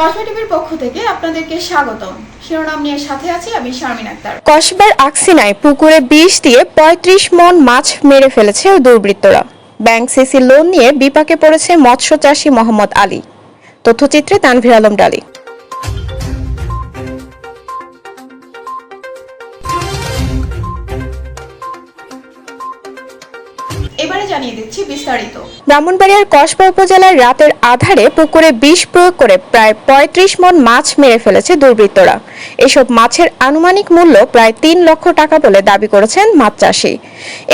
কসবা টিভির পক্ষ থেকে আপনাদেরকে শিরোনাম নিয়ে সাথে আছি আমি শারমিন আক্তার। কসবার আকসিনায় পুকুরে বিষ দিয়ে পঁয়ত্রিশ মন মাছ মেরে ফেলেছে দুর্বৃত্তরা। ব্যাংক সিসি লোন নিয়ে বিপাকে পড়েছে মৎস্য চাষী মোহাম্মদ আলী। তথ্যচিত্রে তানভীর আলম ডালি। দিচ্ছি বিস্তারিত। ব্রাহ্মণবাড়িয়ার কসবা উপজেলার রাতের আধারে পুকুরে বিষ প্রয়োগ করে প্রায় পঁয়ত্রিশ মন মাছ মেরে ফেলেছে দুর্বৃত্তরা। এসব মাছের আনুমানিক মূল্য প্রায় তিন লক্ষ টাকা বলে দাবি করেছেন মাছ চাষী।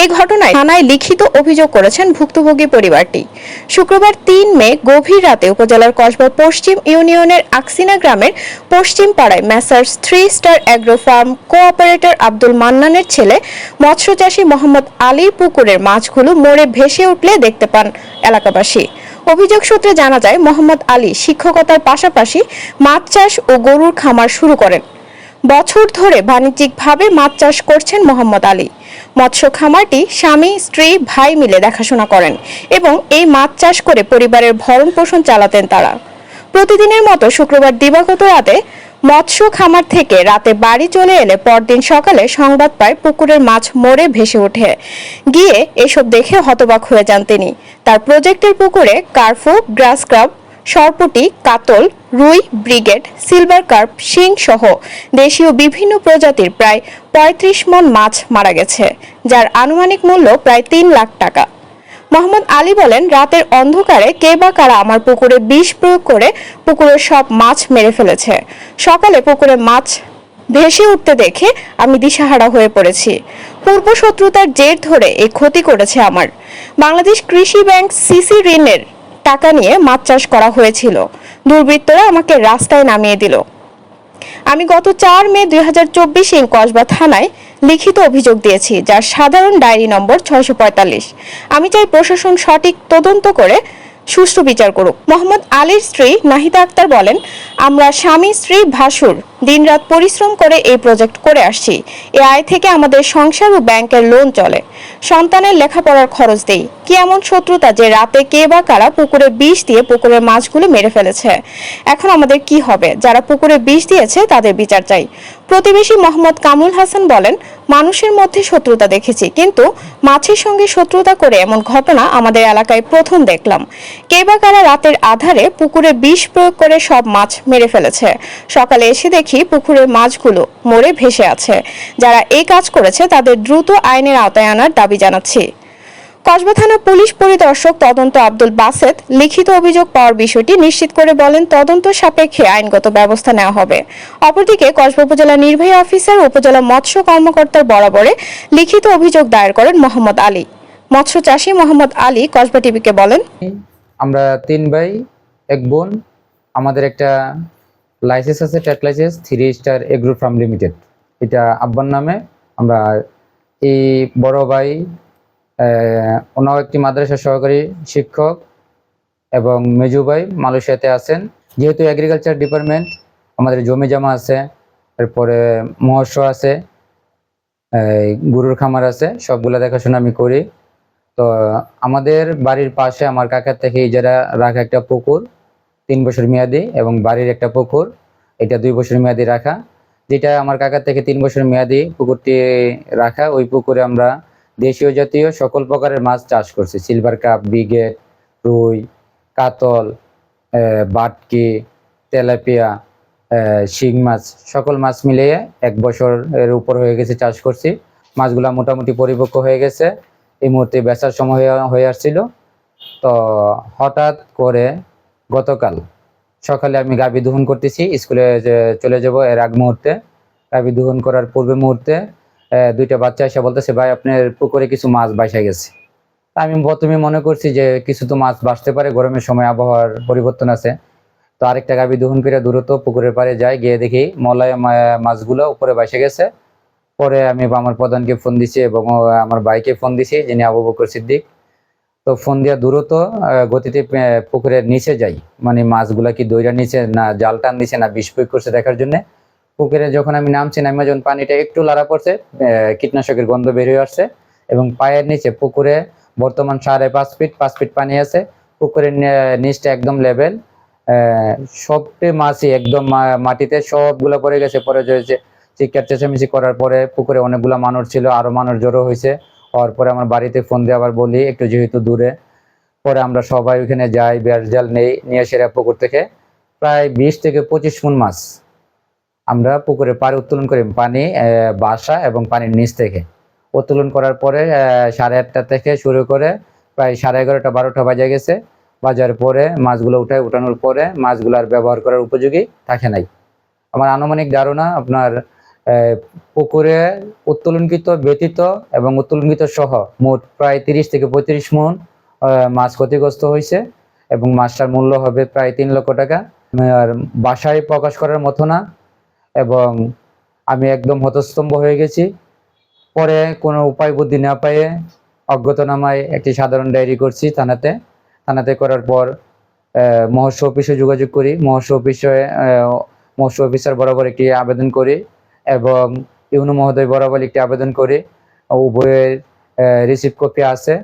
এই ঘটনায় থানায় লিখিত অভিযোগ করেছেন ভুক্তভোগী পরিবারটি। শুক্রবার তিন মে গভীর রাতে উপজেলার কসবা পশ্চিম ইউনিয়নের আকসিনা গ্রামের পশ্চিম পাড়ায় messrs three star agro farm cooperator Abdul মান্নানের ছেলে, মৎস্য চাষী মোহাম্মদ আলীর পুকুরের মাছগুলো মরে ভেসে উঠলে দেখতে পান এলাকাবাসী। অভিযোগ সূত্রে জানা যায়, মোহাম্মদ আলী শিক্ষকতার পাশাপাশি মাছ চাষ ও গরুর খামার শুরু করেন। বছর ধরে বাণিজ্যিকভাবে মাছ চাষ করছেন মোহাম্মদ আলী। মৎস্য খামারটি স্বামী, স্ত্রী, ভাই মিলে দেখাশোনা করেন এবং এই মাছ চাষ করে পরিবারের ভরণ পোষণ চালাতেন তারা। প্রতিদিনের মতো শুক্রবার দিবাগত রাতে মৎস্য খামার থেকে রাতে বাড়ি চলে এলে পরদিন সকালে সংবাদ পায় পুকুরের মাছ মরে ভেসে ওঠে। গিয়ে এসব দেখে হতবাক হয়ে যান তিনি। তার প্রজেক্টের পুকুরে কার্ফু, গ্রাস ক্রাব সরপুটি, কাতল, রুই, ব্রিগেড, সিলভার কার্প, শিং সহ দেশীয় বিভিন্ন প্রজাতির প্রায় পঁয়ত্রিশ মন মাছ মারা গেছে, যার আনুমানিক মূল্য প্রায় তিন লাখ টাকা। মোহাম্মদ আলী বলেন, রাতের অন্ধকারে কে বা কারা আমার পুকুরে বিষ প্রয়োগ করে পুকুরের সব মাছ মেরে ফেলেছে। সকালে পুকুরে মাছ ভেসে উঠতে দেখে আমি দিশাহারা হয়ে পড়েছি। পূর্ব শত্রুতার জের ধরে এই ক্ষতি করেছে আমার। বাংলাদেশ কৃষি ব্যাংক সিসি ঋণের টাকা নিয়ে মাছ চাষ করা হয়েছিল। দুর্বৃত্তরা আমাকে রাস্তায় নামিয়ে দিল। আমি গত চার মে দুই হাজার চব্বিশে কসবা থানায় লিখিত অভিযোগ দিয়েছি, যার সাধারণ ডায়েরি নম্বর ছয়শো পঁয়তাল্লিশ। আমি চাই প্রশাসন সঠিক তদন্ত করে সুষ্ঠু বিচার করুক। মোহাম্মদ আলীর স্ত্রী নাহিদা আক্তার বলেন, আমরা স্বামী, স্ত্রী, ভাসুর দিনরাত পরিশ্রম করে এই প্রজেক্ট করে আসছি। এ আয় থেকে আমাদের সংসার ও ব্যাংকের লোন চলে। সন্তানের লেখাপড়ার খরচ দেই। কি এমন শত্রুতা যে রাতে কে বা কারা পুকুরে বিষ দিয়ে পুকুরের মাছগুলো মেরে ফেলেছে? এখন আমাদের কি হবে? যারা পুকুরে বিষ দিয়েছে তাদের বিচার চাই। প্রতিবেশী মোহাম্মদ কামুল হাসান বলেন মানুষের মধ্যে শত্রুতা দেখেছি। কিন্তু মাছের সঙ্গে শত্রুতা করে এমন ঘটনা আমাদের এলাকায় প্রথম দেখলাম। কে বা কারা রাতের আধারে পুকুরে বিষ প্রয়োগ করে সব মাছ মেরে ফেলেছে? সকালে এসে দেখি পুকুরের মাছগুলো মরে ভেসে আছে। যারা এই কাজ করেছে তাদের দ্রুত আইনের আওতায় আনার দাবি জানাচ্ছি। কসবা থানা পুলিশ পরিদর্শক তদন্ত আব্দুল বাসেত লিখিত অভিযোগ পাওয়ার বিষয়টি নিশ্চিত করে বলেন তদন্ত সাপেক্ষে আইনগত ব্যবস্থা নেওয়া হবে। অপরদিকে কসবা উপজেলা নির্বাহী অফিসার উপজেলা মৎস্য কর্মকর্তার বরাবরে লিখিত অভিযোগ দায়ের করেন মোহাম্মদ আলী। মৎস্য চাষী মোহাম্মদ আলী কসবা টিভিকে বলেন, আমরা তিন ভাই, এক বোন, আমাদের একটা লাইসেন্স আছে ট্যাট licence, three star agro farm limited. এটা আব্বার নামে আমরা এই বড় ভাই ওনাও একটি মাদ্রাসা সহকারী শিক্ষক এবং মেজু ভাই মালয়েশিয়াতে আছেন। যেহেতু এগ্রিকালচার ডিপার্টমেন্ট আমাদের জমি জমা আছে, এরপরে মহস্য আছে গরুর খামার আছে, সবগুলা দেখাশোনা আমি করি। তো, আমাদের বাড়ির পাশে আমার কাকার থেকে ইজারা রাখা একটা পুকুর, তিন বছর মেয়াদি এবং বাড়ির একটা পুকুর, এটা দুই বছর মেয়াদি রাখা। যেটা আমার কাকার থেকে তিন বছর মেয়াদি পুকুরটি রাখা, ওই পুকুরে আমরা দেশীয় জাতীয় সকল প্রকারের মাছ চাষ করছি। সিলভার কাপ বিগেট রুই কাতল বাটকি, তেলাপিয়া শিং মাছ, সকল মাছ মিলিয়ে এক বছর এর উপর হয়ে গেছে চাষ করছি। মাছগুলা মোটামুটি পরিপক্ক হয়ে গেছে। এই মুহূর্তে বেচার সময় হয়ে- আসছিল। তো হঠাৎ করে গতকাল সকালে আমি গাবি দহন করতেছি। স্কুলে চলে যাব এর আগ মুহূর্তে। গাবি দহন করার পূর্বে মুহূর্তে দুইটা বাচ্চা এসে বলতেছে, ভাই, আপনার পুকুরে কিছু মাছ বাইসা গেছে। আমি প্রথমে মনে করছি যে কিছু তো মাছ বাঁচতে পারে, গরমের সময় আবহাওয়ার পরিবর্তন আছে। তো আরেকটা গাবি দহন করে দূরত্ব পুকুরের পাড়ে যাই গিয়ে দেখি মলায় মাছগুলো উপরে বাইসে গেছে। পরে আমি আমার প্রধানকে ফোন দিছি এবং আমার ভাইকে ফোন দিছি, যিনি আবু বকর সিদ্দিক। তো ফোন দিয়া দ্রুত গতিতে পুকুরের নিচে যাই। মানে মাছগুলা কি দইরা নিচে না, জাল টান দিছে না, বিষ প্রয়োগ করছে দেখার জন্য। পুকুরে যখন আমি নামছি নামে যখন পানিটা একটু লাড়া পড়ছে কীটনাশকের গন্ধ বেরিয়ে আসছে এবং পায়ের নিচে পুকুরে বর্তমান সাড়ে পাঁচ ফিট পাঁচ ফিট পানি আছে। পুকুরের নিচটা একদম লেভেল সবটে মাছই একদম মাটিতে সবগুলো পড়ে গেছে। পরে যে চিৎকার, চেঁচামেচি করার পরে পুকুরে অনেকগুলো মানুষ ছিল আরও মানুষ জড়ো হয়েছে। হওয়ার পরে আমার বাড়িতে ফোন দিয়ে আবার বলি, একটু যেহেতু দূরে। পরে আমরা সবাই ওখানে যাই বেড় জাল নেই, নিয়ে সেরা পুকুর থেকে। প্রায় বিশ থেকে পঁচিশ মন মাছ। আমরা পুকুরে পাড়ে উত্তোলন করি, পানি বাসা এবং পানির নিচ থেকে। উত্তোলন করার পরে সাড়ে আটটা থেকে শুরু করে প্রায় সাড়ে এগারোটা, বারোটা বাজে গেছে। বাজার পরে মাছগুলো উঠায়, উঠানোর পরে মাছগুলো আর ব্যবহার করার উপযোগী থাকে নাই। আমার আনুমানিক ধারণা আপনার পুকুরে উত্তোলনকৃত ব্যতীত এবং উত্তোলনকৃত সহ মোট প্রায় তিরিশ থেকে পঁয়ত্রিশ মন মাছ ক্ষতিগ্রস্ত হয়েছে এবং মাছটার মূল্য হবে প্রায় তিন লক্ষ টাকা। আর বাসায় প্রকাশ করার মতো না। এবং আমি একদম হতস্তম্ভ হয়ে গেছি। পরে কোনো উপায় বুদ্ধি না পেয়ে অজ্ঞাতনামায় একটি সাধারণ ডায়েরি করছি থানাতে। থানাতে করার পর মহর্ষ অফিসে যোগাযোগ করি। মহর্ষ অফিসে মহর্ষ অফিসার বরাবর একটি আবেদন করি এবং ইউনু মহোদয় বরাবর একটি আবেদন করি। উভয়ের রিসিভ কপি আছে।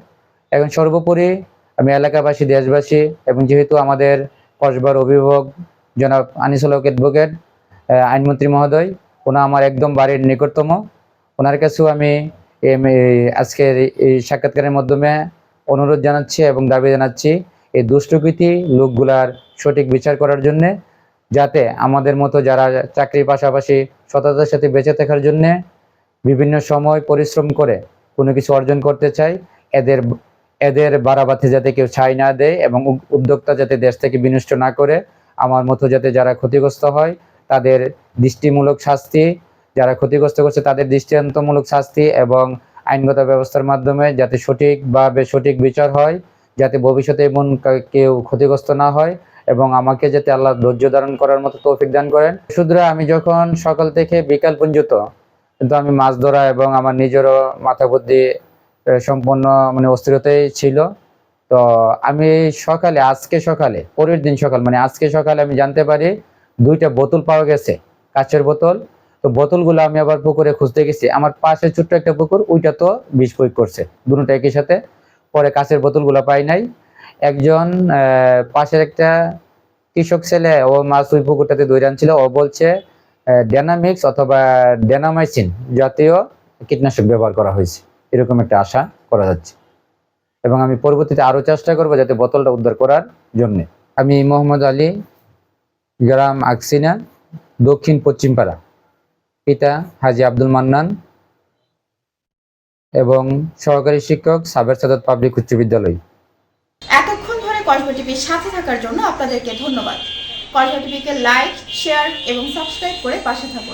এখন সর্বোপরি আমি এলাকাবাসী, দেশবাসী এবং যেহেতু আমাদের কসবার অভিভাবক জনাব আনিসুল হক অ্যাডভোকেট আইনমন্ত্রী মহোদয় ওনা আমার একদম বাড়ির নিকটতম। ওনার কাছেও আমি আজকের এই সাক্ষাৎকারের মাধ্যমে অনুরোধ জানাচ্ছি এবং দাবি জানাচ্ছি এই দুষ্টকৃতি লোকগুলার সঠিক বিচার করার জন্য, যাতে আমাদের মতো যারা চাকরির পাশাপাশি সততার সাথে বেঁচে থাকার জন্য বিভিন্ন সময় পরিশ্রম করে কোনো কিছু অর্জন করতে চাই এদের এদের বাড়াবাতে যাতে কেউ ছাই না দেয় এবং উদ্যোক্তা যাতে দেশ থেকে বিনষ্ট না করে, আমার মতো যাতে যারা ক্ষতিগ্রস্ত হয় তাদের দৃষ্টিমূলক শাস্তি, যারা ক্ষতিগ্রস্ত করছে তাদের দৃষ্টান্তমূলক শাস্তি এবং আইনগত ব্যবস্থার মাধ্যমে যাতে সঠিকভাবে সঠিক বিচার হয়, যাতে ভবিষ্যতে এমন কেউ ক্ষতিগ্রস্ত না হয় এবং আমাকে যাতে আল্লাহ ধৈর্য ধারণ করার মতো তৌফিক দান করেন। সুতরাং আমি যখন সকাল থেকে বিকাল পর্যন্ত কিন্তু আমি মাছ ধরা এবং আমার নিজেরও মাথা বুদ্ধি সম্পূর্ণ মানে অস্থিরতাই ছিল। তো আমি সকালে, আজকে সকালে, পরের দিন সকাল মানে আজকে সকালে আমি জানতে পারি দুইটা বোতল পাওয়া গেছে, কাচের বোতল। তো বোতলগুলো আমি আবার পুকুরে খুঁজতে গেছি। আমার পাশে ছোট্ট একটা পুকুর, ওইটা তো বিষ প্রয়োগ করছে দুটো একই সাথে। পরে কাচের বোতলগুলো পাই নাই। একজন পাশের একটা কৃষক ছেলে, ও মাছ ওই পুকুরটাতে দই ছিল ও বলছে ডেনামিক্স অথবা ডেনামাইসিন জাতীয় কীটনাশক ব্যবহার করা হয়েছে। এরকম একটা আশা করা যাচ্ছে। এবং আমি পরবর্তীতে আরও চেষ্টা করব যাতে বোতলটা উদ্ধার করার জন্যে। আমি মোহাম্মদ আলী গ্রাম আকসিনা, দক্ষিণ পশ্চিম পাড়া পিতা হাজি আব্দুল মান্নান এবং সহকারী শিক্ষক সাবের সাদত পাবলিক উচ্চ বিদ্যালয়। এতক্ষণ ধরে কসবা টিভির সাথে থাকার জন্য আপনাদেরকে ধন্যবাদ। কসবা টিভিকে লাইক, শেয়ার এবং সাবস্ক্রাইব করে পাশে থাকুন।